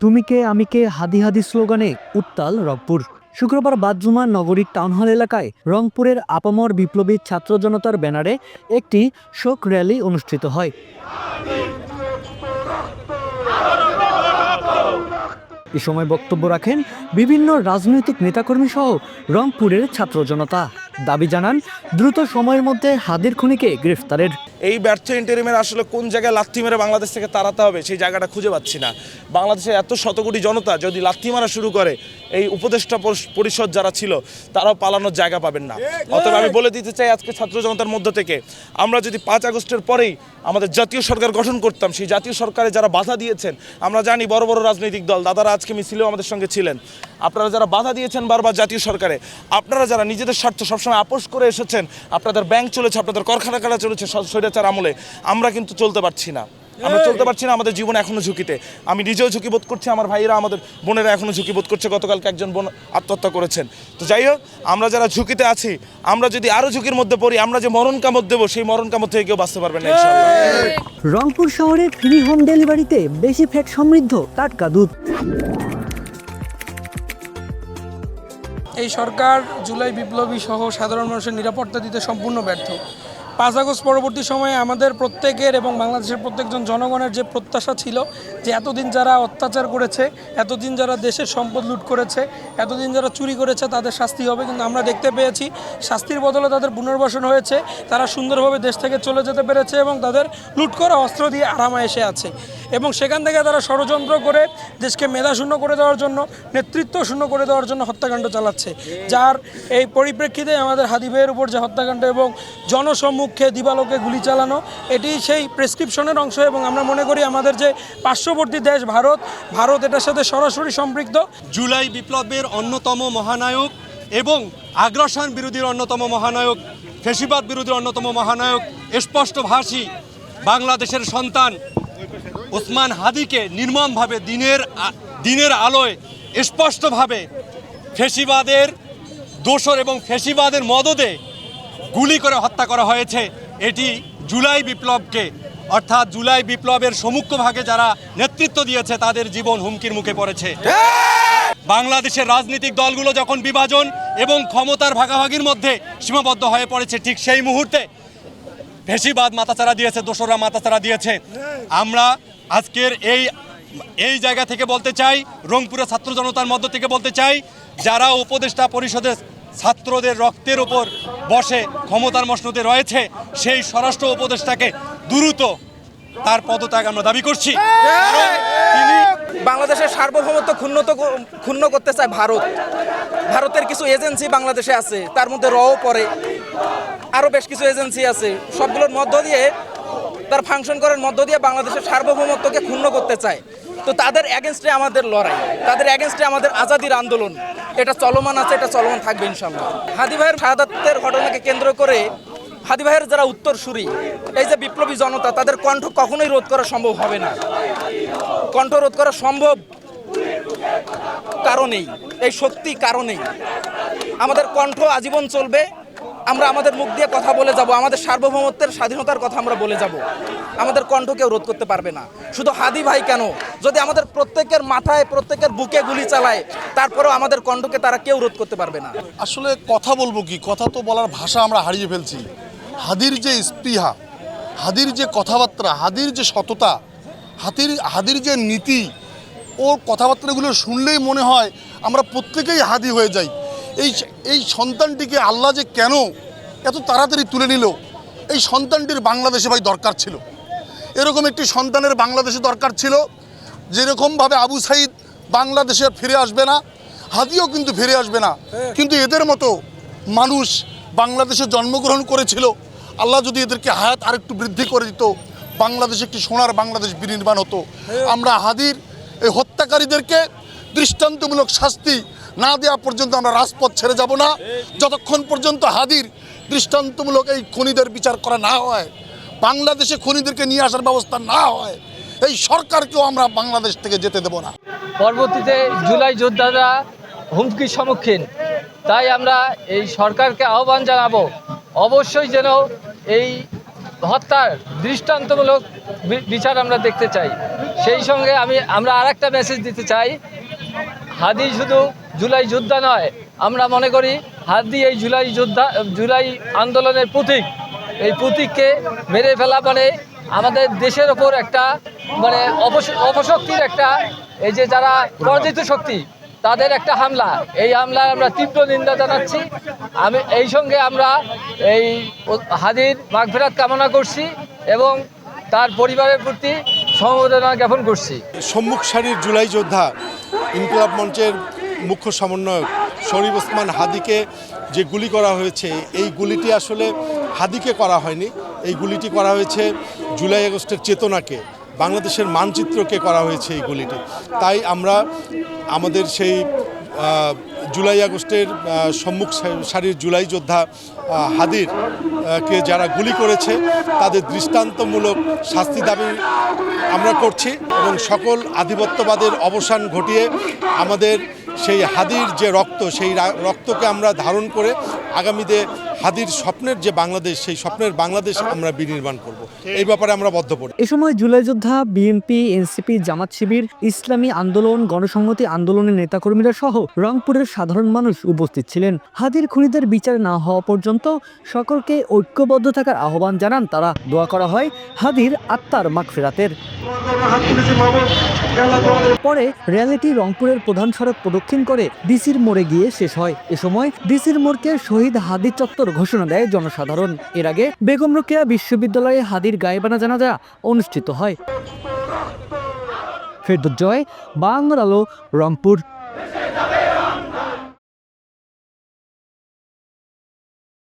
তুমি কে, আমি কে, হাদি হাদি স্লোগানে উত্তাল রংপুর। শুক্রবার বাদজুমা নগরীর টাউন হল এলাকায় রংপুরের আপামর বিপ্লবী ছাত্র জনতার ব্যানারে একটি শোক র্যালি অনুষ্ঠিত হয়। এ সময় বক্তব্য রাখেন বিভিন্ন রাজনৈতিক নেতাকর্মী সহ রংপুরের ছাত্র জনতা। দাবি জানান, দ্রুত সময়ের মধ্যে হাদির খুনিকে গ্রেফতারের। এই ব্যর্থ ইন্টারিমের আসলে কোন জায়গায় লাথি মেরে বাংলাদেশ থেকে তাড়াতে হবে, সেই জায়গাটা খুঁজে পাচ্ছি না। বাংলাদেশে এত শতকোটি জনতা যদি লাথি মারা শুরু করে, এই উপদেষ্টা পরিষদ যারা ছিল, তারাও পালানোর জায়গা পাবেন না। অতএব আমি বলে দিতে চাই আজকে ছাত্র জনতার মধ্য থেকে, আমরা যদি পাঁচ আগস্টের পরেই আমাদের জাতীয় সরকার গঠন করতাম, সেই জাতীয় সরকারে যারা বাধা দিয়েছেন, আমরা জানি বড় বড় রাজনৈতিক দল, দাদারা আজকে মিছিলেও আমাদের সঙ্গে ছিলেন। আপনারা যারা বাধা দিয়েছেন বারবার জাতীয় সরকারে, আপনারা যারা নিজেদের স্বার্থ সবসময় আপোষ করে এসেছেন। আপনাদের ব্যাংক চলেছে আপনাদের কারখানা কাটা চলেছে স্বৈরাচার আমলে। আমরা কিন্তু চলতে পারছি না। আমরা চলতে পারছি না আমাদের জীবন এখনও ঝুঁকিতে। আমি নিজেও ঝুঁকি বোধ করছি আমার ভাইরা আমাদের বোনেরা এখনও ঝুঁকি বোধ করছে গতকালকে একজন বোন আত্মহত্যা করেছেন। তো যাই হোক আমরা যারা ঝুঁকিতে আছি আমরা যদি আরও ঝুঁকির মধ্যে পড়ি আমরা যে মরণ কামত দেবো সেই মরণ কামত থেকে কেউ বাঁচতে পারবেন না রংপুর শহরে ফ্রি হোম ডেলিভারিতে বেশি ফ্যাট সমৃদ্ধ টাটকা দুধ। এই সরকার জুলাই বিপ্লবী সহ সাধারণ মানুষের নিরাপত্তা দিতে সম্পূর্ণ ব্যর্থ। পাঁচ আগস্ট পরবর্তী সময়ে আমাদের প্রত্যেকের এবং বাংলাদেশের প্রত্যেকজন জনগণের যে প্রত্যাশা ছিল যে এতদিন যারা অত্যাচার করেছে, এতদিন যারা দেশের সম্পদ লুট করেছে, এতদিন যারা চুরি করেছে, তাদের শাস্তি হবে। কিন্তু আমরা দেখতে পেয়েছি শাস্তির বদলে তাদের পুনর্বাসন হয়েছে। তারা সুন্দরভাবে দেশ থেকে চলে যেতে পেরেছে এবং তাদের লুট করা অস্ত্র দিয়ে আরামে এসে আছে। এবং সেখান থেকে তারা ষড়যন্ত্র করে দেশকে মেধাশূন্য করে দেওয়ার জন্য, নেতৃত্ব শূন্য করে দেওয়ার জন্য হত্যাকাণ্ড চালাচ্ছে। যার এই পরিপ্রেক্ষিতে আমাদের হাদি ভাইয়ের উপর যে হত্যাকাণ্ড এবং জনসম্মুখে দিবালোকে গুলি চালানো, এটি সেই প্রেসক্রিপশনের অংশ এবং আমরা মনে করি আমাদের যে পার্শ্ববর্তী দেশ ভারত ভারত এটার সাথে সরাসরি সম্পৃক্ত। জুলাই বিপ্লবের অন্যতম মহানায়ক এবং আগ্রাসন বিরোধীর অন্যতম মহানায়ক, ফেসিবাদ বিরোধীর অন্যতম মহানায়ক, স্পষ্টভাষী বাংলাদেশের সন্তান। ওসমান হাদিকে নির্মমভাবে দিনের দিনের আলোয় স্পষ্টভাবে ফেসিবাদের দোসর এবং ফেসিবাদের মদদে গুলি করে হত্যা করা হয়েছে। এটি জুলাই বিপ্লবকে, অর্থাৎ জুলাই বিপ্লবের সম্মুখভাগে যারা নেতৃত্ব দিয়েছে, তাদের জীবন হুমকির মুখে পড়েছে। বাংলাদেশের রাজনৈতিক দলগুলো যখন বিভাজন এবং ক্ষমতার ভাগাভাগির মধ্যে সীমাবদ্ধ হয়ে পড়েছে, ঠিক সেই মুহূর্তে ফেসিবাদ মাথাচাড়া দিয়েছে, দোসররা মাথাচাড়া দিয়েছে। আমরা আজকের এই এই জায়গা থেকে বলতে চাই রংপুরের ছাত্র জনতার মধ্য থেকে বলতে চাই, যারা উপদেষ্টা পরিষদের ছাত্রদের রক্তের ওপর বসে ক্ষমতার মসনদে রয়েছে, সেই স্বরাষ্ট্র উপদেষ্টাকে দ্রুত তার পদত্যাগ আমরা দাবি করছি। তিনি বাংলাদেশের সার্বভৌমত্ব ক্ষুণ্ণ ক্ষুণ্ণ করতে চায় ভারত। ভারতের কিছু এজেন্সি বাংলাদেশে আছে, তার মধ্যে রও পড়ে। আরও বেশ কিছু এজেন্সি আছে, সবগুলোর মধ্য দিয়ে তার ফাংশন করার মধ্য দিয়ে বাংলাদেশের সার্বভৌমত্বকে ক্ষুণ্ণ করতে চায়। তো তাদের অ্যাগেনস্টে আমাদের লড়াই। তাদের অ্যাগেনস্টে আমাদের আজাদির আন্দোলন। এটা চলমান আছে, এটা চলমান থাকবে ইনশাল্লাহ হাদি ভাইয়ের শাহাদাতের ঘটনাকে কেন্দ্র করে হাদি ভাইয়ের যারা উত্তরসূরি, এই যে বিপ্লবী জনতা, তাদের কণ্ঠ কখনোই রোধ করা সম্ভব হবে না। কণ্ঠ রোধ করা সম্ভব কারণেই, এই শক্তি কারণেই। আমাদের কণ্ঠ আজীবন চলবে। আমরা আমাদের মুখ দিয়ে কথা বলে যাব, আমাদের সার্বভৌমত্বের স্বাধীনতার কথা আমরা বলে যাব। আমাদের কণ্ঠ কেউ রোধ করতে পারবে না। শুধু হাদি ভাই কেন? যদি আমাদের প্রত্যেকের মাথায়, প্রত্যেকের বুকে গুলি চালায়, তারপরেও আমাদের কণ্ঠকে তারা কেউ রোধ করতে পারবে না। আসলে কথা বলব কি? কথা তো বলার ভাষা আমরা হারিয়ে ফেলছি। হাদির যে স্পৃহা, হাদির যে কথাবার্তা, হাদির যে সততা, হাতির, হাদির যে নীতি, ওর কথাবার্তাগুলো শুনলেই মনে হয় আমরা প্রত্যেকেই হাদি হয়ে যাই। এই এই সন্তানটিকে আল্লাহ যে কেন এত তাড়াতাড়ি তুলে নিল? এই সন্তানটির বাংলাদেশে ভাই দরকার ছিল। এরকম একটি সন্তানের বাংলাদেশে দরকার ছিল যেরকমভাবে আবু সাইদ বাংলাদেশে ফিরে আসবে না হাদিও কিন্তু ফিরে আসবে না। কিন্তু এদের মতো মানুষ বাংলাদেশে জন্মগ্রহণ করেছিল আল্লাহ যদি এদেরকে হায়াত আরেকটু বৃদ্ধি করে দিত বাংলাদেশে একটি সোনার বাংলাদেশ বিনির্মাণ হতো। আমরা হাদির এই হত্যাকারীদেরকে দৃষ্টান্তমূলক শাস্তি না দেওয়া পর্যন্ত আমরা রাজপথ ছেড়ে যাব না। যতক্ষণ পর্যন্ত হাদির দৃষ্টান্তমূলক এই খনিদের বিচার করা না হয়, বাংলাদেশে খনিদেরকে নিয়ে আসার ব্যবস্থা না হয়, এই সরকারকেও আমরা বাংলাদেশ থেকে যেতে দেব না। পরবর্তীতে জুলাই যোদ্ধারা হুমকির সম্মুখীন। তাই আমরা এই সরকারকে আহ্বান জানাব, অবশ্যই যেন এই হত্যার দৃষ্টান্তমূলক বিচার আমরা দেখতে চাই। সেই সঙ্গে আমি, আমরা আরেকটা মেসেজ দিতে চাই। হাদি শুধু জুলাই যোদ্ধা নয়। আমরা মনে করি হাদি এই জুলাই যোদ্ধা, জুলাই আন্দোলনের প্রতীক। এই প্রতীককে মেরে ফেলা মানে আমাদের দেশের ওপর একটা মানে অপশক্তির একটা এই যে যারা পরাজিত শক্তি, তাদের একটা হামলা। এই হামলায় আমরা তীব্র নিন্দা জানাচ্ছি। আমি, এই সঙ্গে আমরা এই হাদির মাগফেরাত কামনা করছি এবং তার পরিবারের প্রতি সমবেদনা জ্ঞাপন করছি। সম্মুখ সারির জুলাই যোদ্ধা ইনকিলাব মঞ্চের মুখ্য সমন্বয়ক শরীফ ওসমান হাদিকে যে গুলি করা হয়েছে, এই গুলিটি আসলে হাদিকে করা হয়নি। এই গুলিটি করা হয়েছে জুলাই আগস্টের চেতনাকে, বাংলাদেশের মানচিত্রকে করা হয়েছে এই গুলিটি। তাই আমরা আমাদের সেই জুলাই আগস্টের সম্মুখ সারির জুলাই যোদ্ধা হাদির কে যারা গুলি করেছে, তাদের দৃষ্টান্তমূলক শাস্তি দাবি আমরা করছি এবং সকল আধিপত্যবাদের অবসান ঘটিয়ে আমাদের সেই হাদির যে রক্ত, সেই রক্তকে আমরা ধারণ করে আগামীতে হাদির স্বপ্নের যে বাংলাদেশ, সেই স্বপ্নের বাংলাদেশ আমরা বিনির্মাণ করব। এই ব্যাপারে আমরা বদ্ধপরি এ সময় জুলাই যোদ্ধা, বিএনপি, এনসিপি, জামাত শিবির, ইসলামী আন্দোলন, গণসংহতি আন্দোলনের নেতাকর্মীরা সহ রংপুরের সাধারণ মানুষ উপস্থিত ছিলেন। হাদির খুনিদের বিচার না হওয়া পর্যন্ত সকলকে ঐক্যবদ্ধ থাকার আহ্বান জানান তারা। দোয়া করা হয় হাদির আত্মার মাগফিরাতের। পরে র্যালিটি রংপুরের প্রধান সড়ক প্রদক্ষিণ করে ডিসির মোড়ে গিয়ে শেষ হয়। এ সময় ডিসির মোড়কে শহীদ হাদির চত্বর ঘোষণা দেয় জনসাধারণ। এর আগে বেগম রোকেয়া বিশ্ববিদ্যালয়ে হাদির গায়েবানা জানাজা অনুষ্ঠিত হয়। ফেরদুজ্জয় বাংলালো রংপুর।